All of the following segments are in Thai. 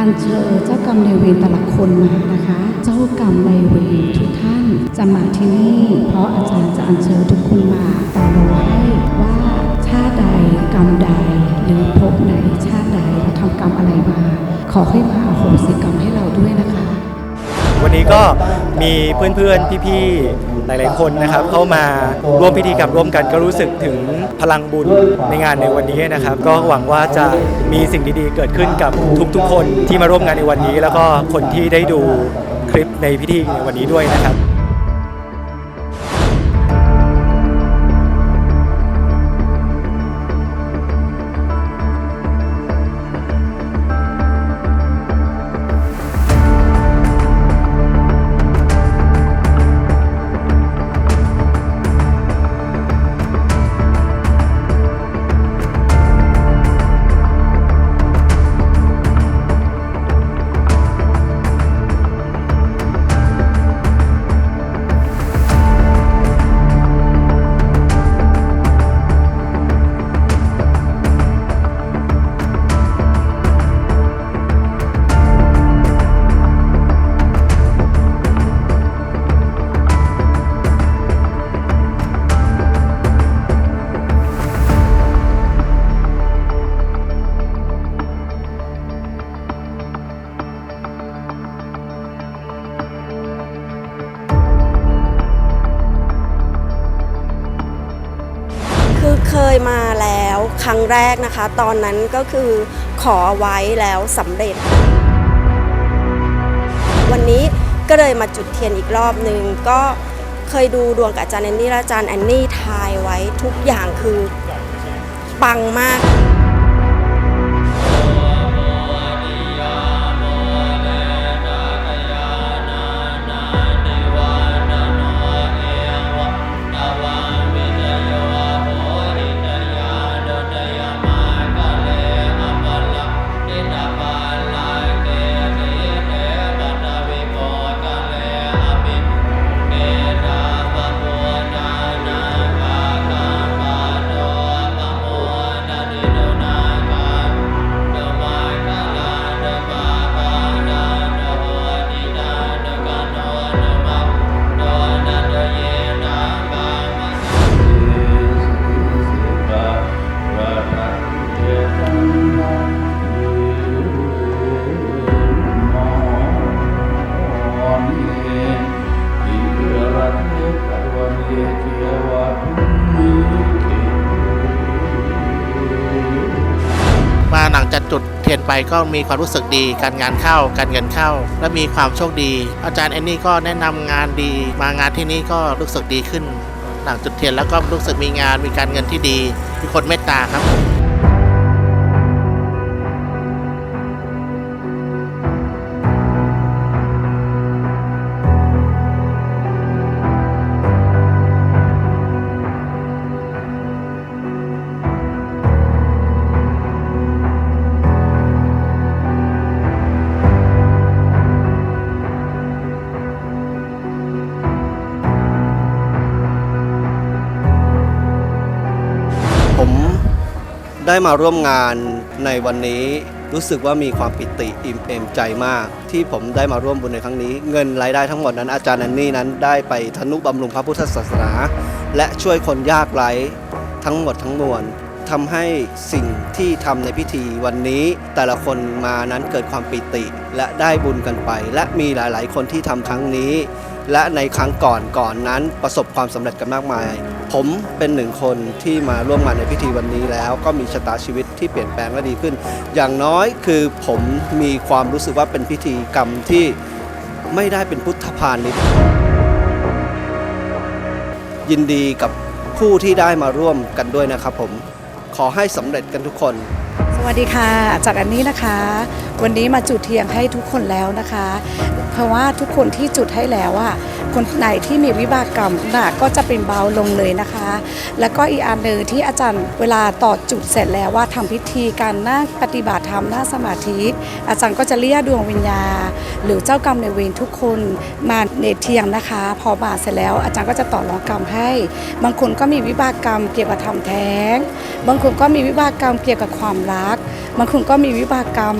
การเจอัญเชิญเจ้ากรรมนเวรแต่ละคนมานะคะ เจ้ากรรมนเวรทุกท่านจะมาที่นี่ เพราะอาจารย์จะอัญเชิญทุกคนมาต่รอให้ว่าชาติใดกรรมใดหรือภพไหนชาติใดเราทำกรรมอะไรมา ขอให้มาอโหสิกรรมให้เราด้วยนะคะ วันนี้ก็มีเพื่อนๆ พี่ๆ หลายๆ คนนะครับ เข้ามาร่วมพิธีกรรมร่วมกันก็รู้สึกถึงพลังบุญในงานในวันนี้นะครับ ก็หวังว่าจะมีสิ่งดีๆ เกิดขึ้นกับทุกๆ คนที่มาร่วมงานในวันนี้ แล้วก็คนที่ได้ดูคลิปในพิธีในวันนี้ด้วยนะครับ เคยมาแล้วครั้งแรกนะคะ ตอนนั้นก็คือขอไว้แล้วสำเร็จ วันนี้ก็เลยมาจุดเทียนอีกรอบหนึ่งก็เคยดูดวงกับอาจารย์แอนนี่และอาจารย์แอนนี่ทายไว้ทุกอย่างคือปังมาก ไปก็มีความรู้สึกดี การงานเข้า การเงินเข้า และมีความโชคดี อาจารย์แอนนี่ก็แนะนำงานดี มางานที่นี่ก็รู้สึกดีขึ้น หลังจุดเทียนแล้วก็รู้สึกมีงานมีการเงินที่ดีมีคนเมตตาครับ ได้มาร่วมงานในวันนี้รู้สึกว่ามีความปิติอิ่มเอมใจมาก ที่ผมได้มาร่วมบุญในครั้งนี้ เงินรายได้ทั้งหมดนั้นอาจารย์แอนนี่นั้นได้ไปทนุบำรุงพระพุทธศาสนา และช่วยคนยากไร้ทั้งหมดทั้งมวลทำให้สิ่งที่ทำในพิธีวันนี้ แต่ละคนมานั้นเกิดความปิติ และได้บุญกันไป และมีหลาย ๆ คนที่ทำครั้งนี้ และในครั้งก่อนก่อนนั้นประสบความสำเร็จกันมากมาย ผมเป็นหนึ่งคนที่มาร่วมงานในพิธีวันนี้แล้ว ก็มีชะตาชีวิตที่เปลี่ยนแปลงและดีขึ้น อย่างน้อยคือผมมีความรู้สึกว่าเป็นพิธีกรรมที่ไม่ได้เป็นพุทธพาณิชย์ยินดีกับผู้ที่ได้มาร่วมกันด้วยนะครับผมขอให้สำเร็จกันทุกคน วัสดีค่ะ จากอันนี้นะคะ วันนี้มาจุดเทียนให้ทุกคนแล้วนะคะ เพราะว่าทุกคนที่จุดให้แล้วอะคนไหนที่มีวิบากกรรมน่ะก็จะเป็นเบาลงเลยนะคะ แล้วก็อีกอันหนึ่งที่อาจารย์เวลาต่อจุดเสร็จแล้วว่าทำพิธีการนั่งปฏิบัติธรรมนั่งสมาธิ อาจารย์ก็จะเรียกดวงวิญญาณหรือเจ้ากรรมในเวรทุกคนมาเนเทียงนะคะ พอมาเสร็จแล้ว อาจารย์ก็จะต่อรองกรรมให้ บางคนก็มีวิบากกรรมเกี่ยวกับทำแท้ง บางคนก็มีวิบากกรรมเกี่ยวกับความรัก บางคนก็มีวิบากกรรม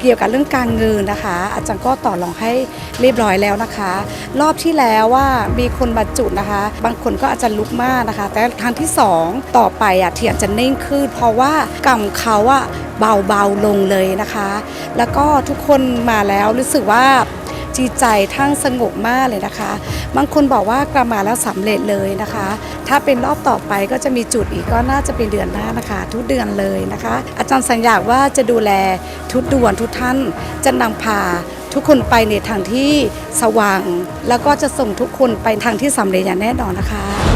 เกี่ยวกับเรื่องการเงินนะคะ อาจารย์ก็ต่อรองให้เรียบร้อยแล้วนะคะ รอบที่แล้วว่ามีคนบรรจุนะคะ บางคนก็อาจจะลุกมากนะคะ แต่ครั้งที่สองต่อไปอะเถียนจะนิ่งขึ้น เพราะว่ากรรมเขาอะเบาๆลงเลยนะคะ แล้วก็ทุกคนมาแล้วรู้สึกว่า จิตใจทั้งสงบมากเลยนะคะ บางคนบอกว่ากลับมาแล้วสำเร็จเลยนะคะ ถ้าเป็นรอบต่อไปก็จะมีจุดอีกก็น่าจะเป็นเดือนหน้านะคะ ทุกเดือนเลยนะคะ อาจารย์สัญญาว่าจะดูแลทุกดวนทุกท่านจะนำพาทุกคนไปในทางที่สว่าง แล้วก็จะส่งทุกคนไปทางที่สำเร็จอย่างแน่นอนนะคะ